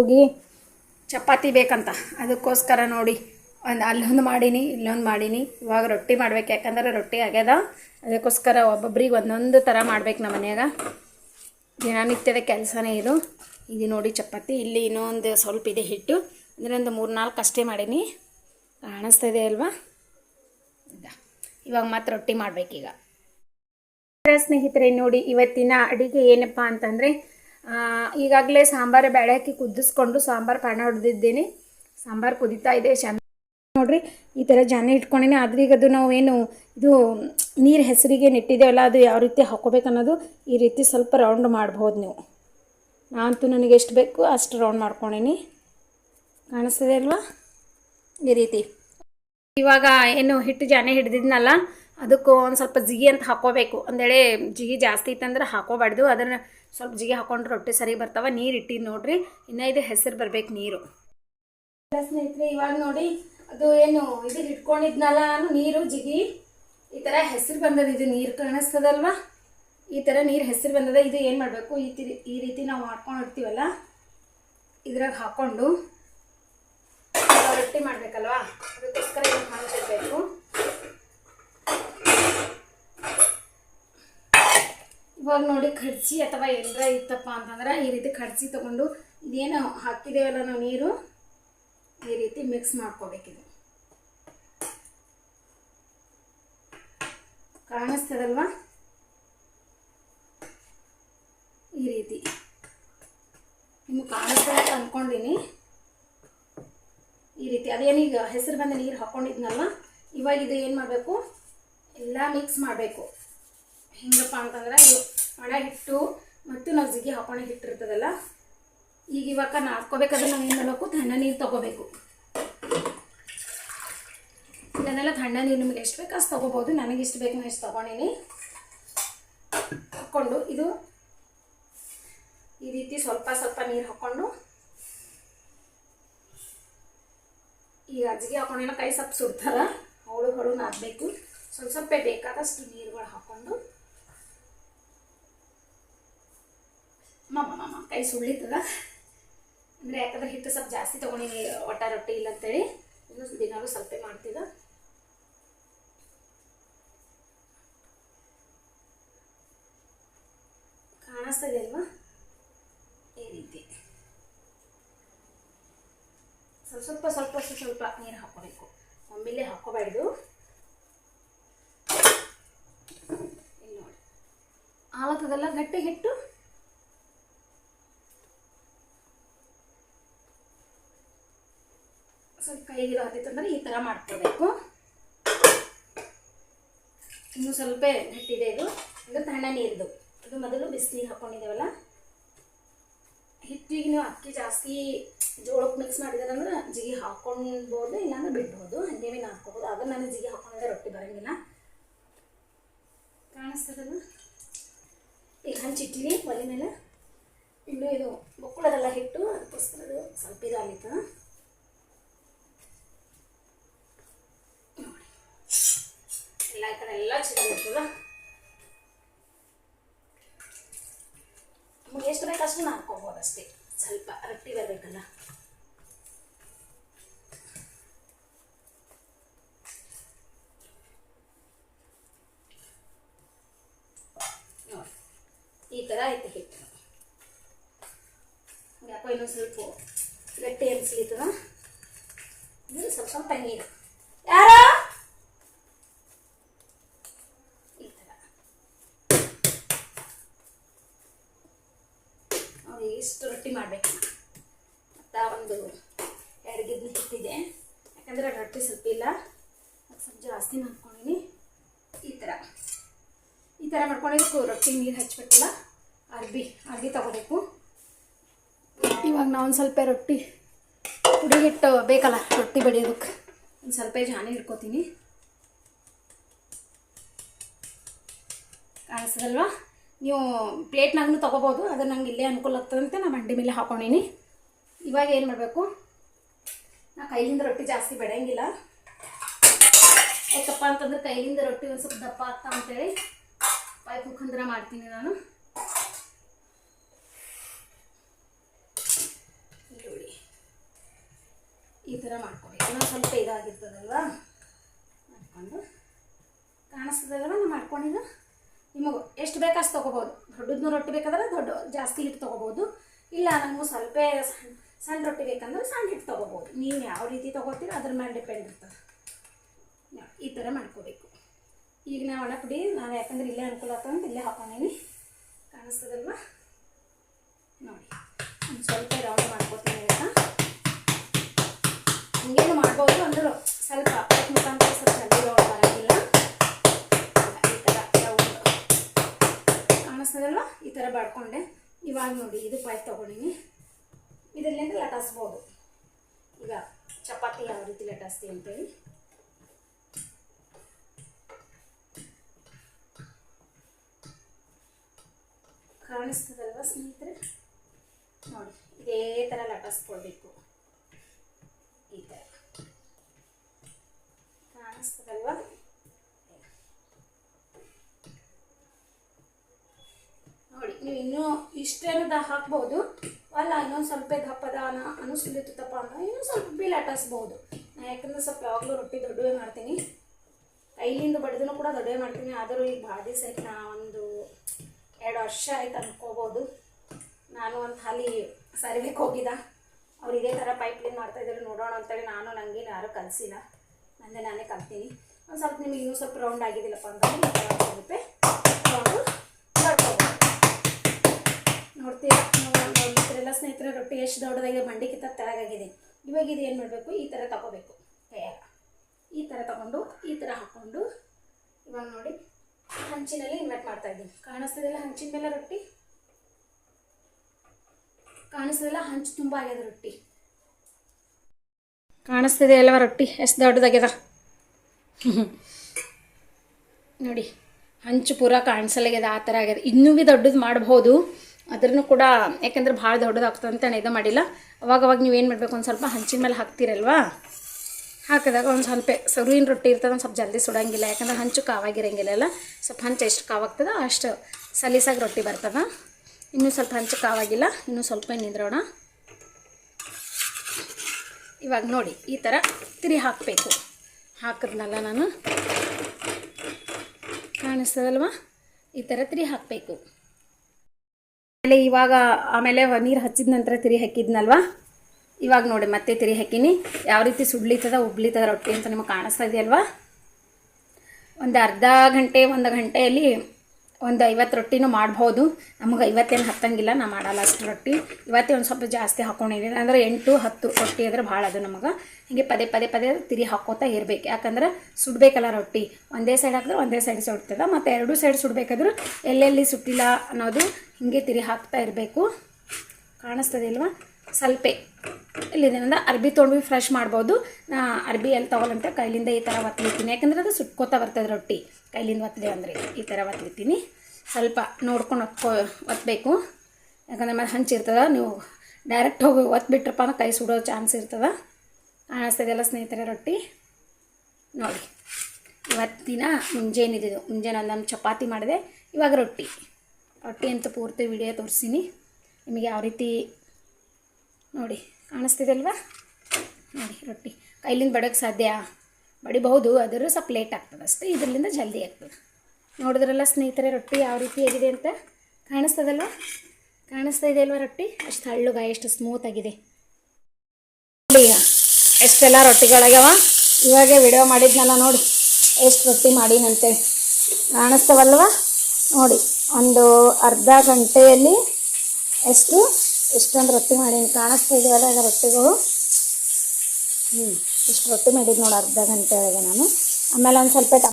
ಹೋಗಿ ಚಪಾತಿ ಬೇಕಂತ. ಅದಕ್ಕೋಸ್ಕರ ನೋಡಿ. ಒಂದು ಅಲ್ಲೊಂದು ಮಾಡೀನಿ ಇಲ್ಲೊಂದು ಮಾಡೀನಿ. ಇವಾಗ ರೊಟ್ಟಿ ಮಾಡ್ಬೇಕು. ಯಾಕಂದ್ರೆ ರೊಟ್ಟಿ ಆಗ್ಯದ. ಅದಕ್ಕೋಸ್ಕರ ಒಬ್ಬೊಬ್ರಿಗೆ ಒಂದೊಂದು ಥರ ಮಾಡ್ಬೇಕು ನಮ್ಮ ಮನ್ಯಾಗ. ದಿನನಿತ್ಯದ ಕೆಲಸನೇ ಇದು. ಇದು ನೋಡಿ ಚಪಾತಿ. ಇಲ್ಲಿ ಇನ್ನೊಂದು ಸ್ವಲ್ಪ ಇದೆ ಹಿಟ್ಟು. ಅಂದರೆ ಒಂದು ಮೂರು ನಾಲ್ಕು ಅಷ್ಟೇ ಮಾಡೀನಿ. ಕಾಣಿಸ್ತಾ ಇದೆ ಅಲ್ವಾ. ಇವಾಗ ಮತ್ತೆ ರೊಟ್ಟಿ ಮಾಡ್ಬೇಕೀಗ. ಸ್ನೇಹಿತರೆ ನೋಡಿ ಇವತ್ತಿನ ಅಡುಗೆ ಏನಪ್ಪ ಅಂತಂದರೆ ಈಗಾಗಲೇ ಸಾಂಬಾರು ಬೇಳೆ ಹಾಕಿ ಕುದಿಸ್ಕೊಂಡು ಸಾಂಬಾರು ಪಣ ಹೊಡೆದಿದ್ದೀನಿ. ಸಾಂಬಾರು ಕುದಿತಾ ಇದೆ, ಚೆಂದ ನೋಡ್ರಿ, ಈ ಥರ ಜಾನೆ ಇಟ್ಕೊಂಡಿನಿ. ಆದ್ರೆ ಈಗ ಅದು ನಾವು ಏನು ಇದು ನೀರು ಹೆಸರಿಗೆ ನೆಟ್ಟಿದ್ದೇವಲ್ಲ, ಅದು ಯಾವ ರೀತಿ ಹಾಕೋಬೇಕು ಅನ್ನೋದು ಈ ರೀತಿ ಸ್ವಲ್ಪ ರೌಂಡ್ ಮಾಡ್ಬೋದು ನೀವು. ನಾನಂತೂ ನನಗೆ ಎಷ್ಟು ಬೇಕು ಅಷ್ಟು ರೌಂಡ್ ಮಾಡ್ಕೊಂಡಿನಿ. ಕಾಣಿಸ್ತಿದೆ ಅಲ್ವಾ? ಈ ರೀತಿ. ಇವಾಗ ಏನು ಹಿಟ್ಟು ಜಾನೆ ಹಿಡ್ದಿದ್ನಲ್ಲ ಅದಕ್ಕೂ ಒಂದು ಸ್ವಲ್ಪ ಜಿಗಿ ಅಂತ ಹಾಕೋಬೇಕು. ಒಂದೇಳೆ ಜಿಗಿ ಜಾಸ್ತಿ ಇತ್ತಂದ್ರೆ ಹಾಕೋಬಾರ್ದು. ಅದನ್ನು ಸ್ವಲ್ಪ ಜಿಗಿ ಹಾಕೊಂಡ್ರೆ ರೊಟ್ಟಿ ಸರಿ ಬರ್ತಾವ. ನೀರು ಇಟ್ಟಿದ್ದು ನೋಡ್ರಿ. ಇನ್ನು ಇದು ಹೆಸರು ಬರ್ಬೇಕು ನೀರು. ಸ್ನೇಹಿತರೆ, ಇವಾಗ ನೋಡಿ ಅದು ಏನು ಇದು ಇಟ್ಕೊಂಡಿದ್ನಲ್ಲ ನೀರು, ಜಿಗಿ. ಈ ಥರ ಹೆಸರು ಬಂದದ ಇದು ನೀರು ಕಾಣಿಸ್ತದಲ್ವಾ? ಈ ಥರ ನೀರು ಹೆಸರು ಬಂದದ. ಇದು ಏನು ಮಾಡಬೇಕು? ಈ ತಿ ಈ ರೀತಿ ನಾವು ಮಾಡ್ಕೊಂಡು ಇರ್ತೀವಲ್ಲ ಇದ್ರಾಗ ಹಾಕ್ಕೊಂಡು ರೊಟ್ಟಿ ಮಾಡಬೇಕಲ್ವಾ? ಅದಕ್ಕೋಸ್ಕರ ಏನು ಮಾಡ್ತಿರ್ಬೇಕು? ಇವಾಗ ನೋಡಿ ಖರ್ಚಿ ಅಥವಾ ಎಲ್ಲರ ಇತ್ತಪ್ಪ ಅಂತಂದ್ರೆ ಈ ರೀತಿ ಖರ್ಚಿ ತಗೊಂಡು ಇದೇನು ಹಾಕಿದ್ದೇವಲ್ಲ ನಾವು ನೀರು? ಈ ರೀತಿ ಮಿಕ್ಸ್ ಮಾಡ್ಕೋಬೇಕಿದು. ಕಾಣಿಸ್ತದಲ್ವಾ? ಈ ರೀತಿ. ನಿಮ್ಗೆ ಕಾಣಿಸ್ತದೆ ಅಂತ ಅಂದ್ಕೊಂಡಿನಿ ಈ ರೀತಿ. ಅದೇನೀಗ ಹೆಸರು ಬಂದ ನೀರು ಹಾಕ್ಕೊಂಡಿದ್ನಲ್ವ ಇವಾಗ ಇದು ಏನು ಮಾಡಬೇಕು? ಎಲ್ಲ ಮಿಕ್ಸ್ ಮಾಡಬೇಕು. ಹೆಂಗಪ್ಪ ಅಂತಂದ್ರೆ ಇದು ಒಣ ಹಿಟ್ಟು ಮತ್ತು ನಾವು ಜಿಗಿ ಹಾಕೊಂಡು ಹಿಟ್ಟಿರ್ತದಲ್ಲ ಈಗ ಇವಾಗ ನಾದ್ಕೋಬೇಕಾದ್ರೆ ನಾವು ಏನು ಮಾಡಬೇಕು? ತಣ್ಣ ನೀರು ತಗೋಬೇಕು. ಇದನ್ನೆಲ್ಲ ತಣ್ಣ ನೀರು ನಿಮ್ಗೆ ಎಷ್ಟು ಬೇಕು ಅಷ್ಟು ತೊಗೋಬೋದು ನನಗೆ ಇಷ್ಟು ಬೇಕು ನಾನು ಇಷ್ಟು ತೊಗೊಂಡಿನಿ. ಹಾಕ್ಕೊಂಡು ಇದು ಈ ರೀತಿ ಸ್ವಲ್ಪ ಸ್ವಲ್ಪ ನೀರು ಹಾಕ್ಕೊಂಡು ಈಗ ಅಜ್ಜಿಗೆ ಹಾಕೊಂಡೇನೋ ಕೈ ಸ್ವಲ್ಪ ಸುಡ್ತಾರ ಅವಳು ಹೊಳು ನಾದಬೇಕು. ಸ್ವಲ್ಪ ಸ್ವಲ್ಪ ಬೇಕಾದಷ್ಟು ನೀರುಗಳು ಹಾಕ್ಕೊಂಡು ಮಮ್ಮ ಮಮ್ಮ ಕೈ ಸುಳ್ಳಿತದ ಅಂದರೆ ಯಾಕಂದ್ರೆ ಹಿಟ್ಟು ಸ್ವಲ್ಪ ಜಾಸ್ತಿ ತೊಗೊಂಡಿನಿ, ಒಟ್ಟ ರೊಟ್ಟಿ ಇಲ್ಲ ಅಂತೇಳಿ. ಇನ್ನು ದಿನಾಲು ಸ್ವಲ್ಪ ಮಾಡ್ತಿದ ಕಾಣಿಸ್ತದೆ ಅಲ್ವಾ? ಈ ರೀತಿ. ಸ್ವಲ್ಪ ಸ್ವಲ್ಪ ಸ್ವಲ್ಪ ಸ್ವಲ್ಪ ನೀರು ಹಾಕೋಬೇಕು ಒಮ್ಮಿಲೆ ಹಾಕೋಬಾರ್ದು ನೋಡಿ. ಆವತ್ತದೆಲ್ಲ ಗಟ್ಟಿ ಹಿಟ್ಟು? ಸ್ವಲ್ಪ ಹತ್ತಿತ್ತು ಹತ್ತಿತ್ತಂದ್ರೆ ಈ ಥರ ಮಾಡ್ಕೋಬೇಕು ಇನ್ನು ಸ್ವಲ್ಪ ಗಟ್ಟಿದೆ ಇದು. ಅಂದರೆ ತಣ್ಣ ನೀರಿದು. ಅದು ಮೊದಲು ಬಿಸಿನೀರು ಹಾಕ್ಕೊಂಡಿದ್ದೇವಲ್ಲ ಹಿಟ್ಟಿಗೆ ನೀವು ಅಕ್ಕಿ ಜಾಸ್ತಿ ಜೋಳಕ್ಕೆ ಮಿಕ್ಸ್ ಮಾಡಿದಾರಂದ್ರೆ ಜಿಗಿ ಹಾಕ್ಕೊಳ್ಬೋದು, ಇಲ್ಲಾಂದ್ರೆ ಬಿಡ್ಬೋದು. ಹಾಗೆ ನಾನು ಹಾಕ್ಕೋಬೋದು ಅದನ್ನ ನಾನು ಜಿಗಿ ಹಾಕ್ಕೊಂಡಿದ್ರೆ ರೊಟ್ಟಿ ಬರೋಂಗಿಲ್ಲ. ಕಾಣಿಸ್ತದಲ್ಲ ಈಗ ಹಂಚಿಟ್ಟಿನಿ ಒಲೆ ಮೇಲೆ. ಇನ್ನು ಇದು ಬೊಕ್ಕಳದೆಲ್ಲ ಹಿಟ್ಟು, ಅದಕ್ಕೋಸ್ಕರ ಅದು ಸ್ವಲ್ಪ ಇದು ಚೆನ್ನಾಗಿರ್ತದ ನಮಗೆ ಎಷ್ಟು ಅಷ್ಟು ಹಾಕ್ಕೋಬೋದು ಅಷ್ಟೇ ಸ್ವಲ್ಪ ರೊಟ್ಟಿ ಬರಬೇಕಲ್ಲ ನೋಡಿ. ಈ ಥರ ಐತೆ ಹಿಟ್ಟು ಯಾಕೋ ಇನ್ನೊಂದು ಸ್ವಲ್ಪ ಗಟ್ಟಿ ಅನಿಸ್ಲಿತ್ತದ ಸ್ವಲ್ಪ ಸ್ವಲ್ಪ ನೀರು ಇಷ್ಟು ರೊಟ್ಟಿ ಮಾಡಬೇಕು. ಮತ್ತು ಒಂದು ಎರಡು ಗಿದ್ನಿ ಹಿಟ್ಟಿದೆ. ಯಾಕಂದರೆ ರೊಟ್ಟಿ ಸ್ವಲ್ಪ ಇಲ್ಲ. ಸ್ವಲ್ಪ ಜಾಸ್ತಿ ಮಾಡ್ಕೊಂಡಿನಿ. ಈ ಥರ. ಈ ಥರ ಮಾಡ್ಕೊಂಡಿದ್ದಕ್ಕೂ ರೊಟ್ಟಿ ನೀರು ಹಚ್ಬೇಕಲ್ಲ ಅರ್ಬಿ ಅರ್ಬಿ ತಗೋಬೇಕು. ಇವಾಗ ನಾವು ಒಂದು ಸ್ವಲ್ಪ ರೊಟ್ಟಿ ಹುಡುಗಿಟ್ಟು ಬೇಕಲ್ಲ, ರೊಟ್ಟಿ ಬಡಿಯೋದಕ್ಕೆ ಒಂದು ಸ್ವಲ್ಪ ಜಾನಿ ಹಿಡ್ಕೋತೀನಿ. ಕಾಣಿಸ್ತದಲ್ವಾ? ನೀವು ಪ್ಲೇಟ್ನಾಗೂ ತೊಗೋಬೋದು, ಅದು ನಂಗೆ ಇಲ್ಲೇ ಅನುಕೂಲ ಆಗ್ತದಂತೆ ನಾನು ಮಂಡಿ ಮೇಲೆ ಹಾಕೊಂಡಿನಿ ಇವಾಗ ಏನು ಮಾಡಬೇಕು? ನಾ ಕೈಲಿಂದ ರೊಟ್ಟಿ ಜಾಸ್ತಿ ಬೆಳೆಯಂಗಿಲ್ಲ ಯಾಕಪ್ಪ ಅಂತಂದ್ರೆ ಕೈಲಿಂದ ರೊಟ್ಟಿ ಒಂದು ಸ್ವಲ್ಪ ದಪ್ಪ ಆಗ್ತಾ ಅಂತೇಳಿ ಪೈಪ್ ಮುಖಾಂತರ ಮಾಡ್ತೀನಿ ನಾನು. ನೋಡಿ. ಈ ಥರ ಮಾಡ್ಕೋಬೇಕು. ಇನ್ನೊಂದು ಸ್ವಲ್ಪ ಇದಾಗಿರ್ತದಲ್ವಾ? ಮಾಡ್ಕೊಂಡು. ಕಾಣಿಸ್ತದಲ್ವ? ನಾನು ಮಾಡ್ಕೊಂಡಿದ್ದು? ನಿಮಗೆ ಎಷ್ಟು ಬೇಕು ಅಷ್ಟು ತೊಗೋಬೋದು. ದೊಡ್ಡದ್ನು ರೊಟ್ಟಿ ಬೇಕಂದ್ರೆ ದೊಡ್ಡ ಜಾಸ್ತಿ ಹಿಟ್ಟು ತೊಗೋಬೋದು. ಇಲ್ಲ ನಮಗೂ ಸ್ವಲ್ಪ ಸಣ್ಣ ರೊಟ್ಟಿ ಬೇಕಂದ್ರೆ ಸಣ್ಣ ಹಿಟ್ಟು ತೊಗೋಬೋದು. ನೀವು ಯಾವ ರೀತಿ ತೊಗೋತೀರೋ ಅದ್ರ ಮೇಲೆ ಡಿಪೆಂಡ್ ಇರ್ತದೆ. ಈ ಥರ ಮಾಡ್ಕೋಬೇಕು. ಈಗ ನಾವು ಒಣ ಪುಡಿ, ನಾವು ಯಾಕಂದ್ರೆ ಇಲ್ಲೇ ಅನುಕೂಲ ಆಗ್ತದೆ ಅಂತ ಇಲ್ಲೇ ಹಾಕೊಂಡೀನಿ. ಕಾಣಿಸ್ತದಲ್ವ? ನೋಡಿ, ಒಂದು ಸ್ವಲ್ಪ ರೌಂಡ್ ಮಾಡ್ಕೋತೀನಿ ಅಂತ ಹಿಂಗೇನು ಮಾಡ್ಬೋದು ಅಂದರು ಸ್ವಲ್ಪ ಅದಕ್ಕೆ ಮುಖಾಂತರ ಸ್ವಲ್ಪ ಜಲ್ದಿ ರೌಂಡ್ ಬರೋಂಗಿಲ್ಲ ಈ ಥರ ರೌಂಡ್ ಕಾಣಿಸ್ತದಲ್ವ ಈ ಥರ ಬಡ್ಕೊಂಡೆ. ಇವಾಗ ನೋಡಿ, ಇದು ಪಾಯ್ ತೊಗೊಂಡಿನಿ. ಇದರಿಂದ ಲಟಾಸ್ಬೋದು ಈಗ ಚಪಾತಿ ಯಾವ ರೀತಿ ಲಟಾಸ್ತೀವಿ ಅಂತೇಳಿ. ಕಾಣಿಸ್ತದಲ್ವ ಸ್ನೇಹಿತರೆ? ನೋಡಿ, ಇದೇ ಥರ ಲಟಾಸ್ಕೊಳ್ಬೇಕು ಈ ಥರ ಕಾಣಿಸ್ತದಲ್ವಾ ನೋಡಿ ನೀವು ಇನ್ನೂ ಇಷ್ಟೇನು ದ ಹಾಕ್ಬೋದು. ಅಲ್ಲ, ಇನ್ನೊಂದು ಸ್ವಲ್ಪ ದಪ್ಪದ ಅನ- ತಪ್ಪ ಅಂದ್ರೆ ಇನ್ನೂ ಸ್ವಲ್ಪ ಬಿ ಲಟಾಸ್ಬೋದು ನಾ ಯಾಕಂದ್ರೆ ಸ್ವಲ್ಪ ಯಾವಾಗಲೂ ರೊಟ್ಟಿ ದೊಡ್ಡವೇ ಮಾಡ್ತೀನಿ. ಕೈಲಿಂದ ಬಡ್ದೂ ಕೂಡ ದೊಡ್ಡವೇ ಮಾಡ್ತೀನಿ. ಆದರೂ ಈಗ ಭಾಳ ದಿವಸ ಆಯ್ತು, ನಾ ಒಂದು ಎರಡು ವರ್ಷ ಆಯ್ತು ಅಂದ್ಕೋಬೋದು ನಾನು ಒಂದು ಹಾಲಿ ಸರ್ವಿಗೆ ಹೋಗಿದ್ದ. ಅವ್ರು ಇದೇ ಥರ ಪೈಪ್ಲೈನ್ ಮಾಡ್ತಾಯಿದ್ರು ನೋಡೋಣ ಅಂತೇಳಿ ನಾನು ನನಗೆ ಯಾರೂ ಕಲಿಸಿಲ್ಲ. ನಂದೇ ನಾನೇ ಕಲ್ತೀನಿ. ಒಂದು ಸ್ವಲ್ಪ ನಿಮಗೆ ಇನ್ನೂ ಸ್ವಲ್ಪ ರೌಂಡ್ ಆಗಿದ್ದಿಲ್ಲಪ್ಪ ಅಂದ್ರೆ ಈ ಥರ ಹೋಗುತ್ತೆ ರೌಂಡು ಮಾಡ್ಕೋಬೋದು ನೋಡ್ತೀರಾ ನೋಡ್ತಿರಲ್ಲ ಸ್ನೇಹಿತರೆ, ರೊಟ್ಟಿ ಎಷ್ಟು ದೊಡ್ಡದಾಗಿದೆ ಕಿತ್ತ ತೆಳಗಾಗಿದೆ. ಇವಾಗ ಇದು ಏನು ಮಾಡಬೇಕು? ಈ ಥರ ತಗೋಬೇಕು. ಕೈಯಾಗ ಈ ಥರ ತಗೊಂಡು, ಈ ಥರ ಹಾಕ್ಕೊಂಡು ಇವಾಗ ನೋಡಿ, ಹಂಚಿನಲ್ಲಿ ಇನ್ವರ್ಟ್ ಮಾಡ್ತಾ ಇದ್ದೀನಿ. ಕಾಣಿಸ್ತದಿಲ್ಲ ಹಂಚಿನ ಮೇಲೆ ರೊಟ್ಟಿ? ಕಾಣಿಸ್ತದಿಲ್ಲ ಹಂಚು ತುಂಬ ಆಗ್ಯದ ರೊಟ್ಟಿ. ಕಾಣಿಸ್ತಿದೆ ಅಲ್ವ ರೊಟ್ಟಿ? ಎಷ್ಟು ದೊಡ್ಡದಾಗ್ಯದ? ನೋಡಿ, ಹಂಚು ಪೂರ ಕಾಣಿಸಲಾಗ್ಯದ ಆ ಥರ ಆಗ್ಯದ. ಇನ್ನೂ ಭೀ ದೊಡ್ಡದು ಮಾಡ್ಬೋದು. ಅದ್ರೂ ಕೂಡ ಯಾಕೆಂದ್ರೆ ಭಾಳ ದೊಡ್ಡದಾಗ್ತದಂತ ನಾನು ಇದು ಮಾಡಿಲ್ಲ. ಅವಾಗ ಅವಾಗ ನೀವು ಏನು ಮಾಡಬೇಕು? ಒಂದು ಸ್ವಲ್ಪ ಹಂಚಿನ ಮೇಲೆ ಹಾಕ್ತೀರಲ್ವಾ? ಹಾಕಿದಾಗ ಒಂದು ಸ್ವಲ್ಪ ಸರುವಿನ ರೊಟ್ಟಿ ಇರ್ತದೆ, ಒಂದು ಸ್ವಲ್ಪ ಜಲ್ದಿ ಸುಡಂಗಿಲ್ಲ. ಯಾಕಂದ್ರೆ ಹಂಚು ಕಾವಾಗಿರಂಗಿಲ್ಲ ಸ್ವಲ್ಪ ಹಂಚು ಎಷ್ಟು ಕಾವಾಗ್ತದೆ ಅಷ್ಟು ಸಲೀಸಾಗಿ ರೊಟ್ಟಿ ಬರ್ತದೆ. ಇನ್ನೂ ಸ್ವಲ್ಪ ಹಂಚು ಕಾವಾಗಿಲ್ಲ. ಇನ್ನೂ ಸ್ವಲ್ಪ ನಿಂದ್ರೋಣ. ಇವಾಗ ನೋಡಿ, ಈ ಥರ ತಿರಿ ಹಾಕಬೇಕು. ಹಾಕಿದ್ನಲ್ಲ ನಾನು. ಕಾಣಿಸ್ತದಲ್ವ? ಈ ಥರ ತಿರಿ ಹಾಕಬೇಕು. ಆಮೇಲೆ ಇವಾಗ, ಆಮೇಲೆ ನೀರು ಹಚ್ಚಿದ ನಂತರ ತಿರಿ ಹಾಕಿದ್ನಲ್ವಾ? ಇವಾಗ ನೋಡಿ, ಮತ್ತೆ ತಿರಿ ಹಾಕಿನಿ. ಯಾವ ರೀತಿ ಸುಡ್ಲಿತದ, ಉಬ್ಲಿತದ ರೊಟ್ಟಿ ಅಂತ ನಿಮಗೆ ಕಾಣಿಸ್ತಾ ಇದೆಯಲ್ವಾ? ಒಂದು ಅರ್ಧ ಗಂಟೆ, ಒಂದು ಗಂಟೆಯಲ್ಲಿ ಒಂದು ಐವತ್ತು ರೊಟ್ಟಿನೂ ಮಾಡ್ಬೋದು. ನಮಗೆ ಐವತ್ತೇನು ಹತ್ತಂಗಿಲ್ಲ, ನಾ ಮಾಡಲ್ಲ ಅಷ್ಟು ರೊಟ್ಟಿ. ಇವತ್ತೇ ಒಂದು ಸ್ವಲ್ಪ ಜಾಸ್ತಿ ಹಾಕೊಂಡಿದ್ದೀನಿ ಅಂದರೆ ಎಂಟು, ಹತ್ತು ರೊಟ್ಟಿ ಆದರೆ ಭಾಳ ಅದು ನಮಗೆ. ಹೀಗೆ ಪದೇ ಪದೇ ಪದೇ ತಿರಿ ಹಾಕೋತಾ ಇರಬೇಕು. ಯಾಕಂದ್ರೆ ಸುಡಬೇಕಲ್ಲ ರೊಟ್ಟಿ. ಒಂದೇ ಸೈಡ್ ಹಾಕಿದ್ರೆ ಒಂದೇ ಸೈಡ್ ಸುಡ್ತದೆ. ಮತ್ತು ಎರಡೂ ಸೈಡ್ ಸುಡಬೇಕಾದ್ರೂ ಎಲ್ಲೆಲ್ಲಿ ಸುಟ್ಟಿಲ್ಲ ಅನ್ನೋದು ಹೀಗೆ ತಿರಿ ಹಾಕ್ತಾ ಇರಬೇಕು. ಕಾಣಿಸ್ತದೆ ಇಲ್ವಾ ಸ್ವಲ್ಪ ಇಲ್ಲಿ ಅಂದ್ರೆ ಅರ್ಬಿ ತೊಗೊಂಡು ಫ್ರೆಶ್ ಮಾಡ್ಬೋದು. ನಾ ಅರ್ಬಿ ಎಲ್ಲಿ ತೊಗೊಳಂತ ಕೈಲಿಂದ ಈ ಥರ ಒತ್ತಲಿತ್ತೀನಿ ಯಾಕಂದ್ರೆ ಅದು ಸುಟ್ಕೋತಾ ಬರ್ತದೆ ರೊಟ್ಟಿ. ಕೈಲಿಂದ ಒತ್ತಲಿ ಅಂದರೆ ಈ ಥರ ಒತ್ತಿರ್ತೀನಿ ಸ್ವಲ್ಪ ನೋಡ್ಕೊಂಡು ಒತ್ಕೊ ಒತ್ತಬೇಕು ಯಾಕಂದ್ರೆ ಮತ್ತೆ ಹಂಚಿರ್ತದೆ ನೀವು ಡೈರೆಕ್ಟ್ ಹೋಗಿ ಒತ್ಬಿಟ್ರಪ್ಪ ಅಂದ್ರೆ ಕೈ ಸುಡೋ ಚಾನ್ಸ್ ಇರ್ತದೆ. ಕಾಣಿಸ್ತದೆಲ್ಲ ಸ್ನೇಹಿತರೆ ರೊಟ್ಟಿ. ನೋಡಿ, ಇವತ್ತಿನ ಮುಂಜಾನಿದ್ದು ಮುಂಜಾನೆ ಒಂದೊಂದು ಚಪಾತಿ ಮಾಡಿದೆ. ಇವಾಗ ರೊಟ್ಟಿ. ರೊಟ್ಟಿ ಅಂತ ಪೂರ್ತಿ ವಿಡಿಯೋ ತೋರಿಸ್ತೀನಿ. ನಿಮಗೆ ಯಾವ ರೀತಿ ನೋಡಿ, ಕಾಣಿಸ್ತಿದೆ ಅಲ್ವಾ? ನೋಡಿ, ರೊಟ್ಟಿ. ಕೈಲಿಂದ ಬಡೋಕ್ಕೆ ಸಾಧ್ಯ? ಬಡಿಬಹುದು, ಅದರ ಸ್ವಲ್ಪ ಲೇಟ್ ಆಗ್ತದೆ ಅಷ್ಟೇ. ಇದರಿಂದ ಜಲ್ದಿ ಆಗ್ತದೆ. ನೋಡಿದ್ರಲ್ಲ ಸ್ನೇಹಿತರೆ, ರೊಟ್ಟಿ ಯಾವ ರೀತಿ ಆಗಿದೆ ಅಂತ? ಕಾಣಿಸ್ತದಲ್ವ? ಕಾಣಿಸ್ತಾ ಇದೆ ಅಲ್ವಾ ರೊಟ್ಟಿ? ಅಷ್ಟು ಹಳ್ಳುಗ ಎಷ್ಟು ಸ್ಮೂತ್ ಆಗಿದೆ. ಎಷ್ಟೆಲ್ಲ ರೊಟ್ಟಿಗಳಾಗ್ಯಾವ? ಇವಾಗೆ ವಿಡಿಯೋ ಮಾಡಿದ್ನಲ್ಲ ನೋಡಿ, ಎಷ್ಟು ರೊಟ್ಟಿ ಮಾಡೀನಂತೆ. ಕಾಣಿಸ್ತವಲ್ವ? ನೋಡಿ, ಒಂದು ಅರ್ಧ ಗಂಟೆಯಲ್ಲಿ ಎಷ್ಟು, ಎಷ್ಟೊಂದು ರೊಟ್ಟಿ ಮಾಡೀನಿ. ಕಾಣಿಸ್ತಾ ಇದೆಯಲ್ಲ ರೊಟ್ಟಿಗಳು? ಹ್ಞೂ ಇಷ್ಟು ರೊಟ್ಟಿ ಮಾಡಿದ್ದು ನೋಡಿ ಅರ್ಧ ಗಂಟೆ ಒಳಗೆ ನಾನು. ಆಮೇಲೆ ಒಂದು ಸ್ವಲ್ಪ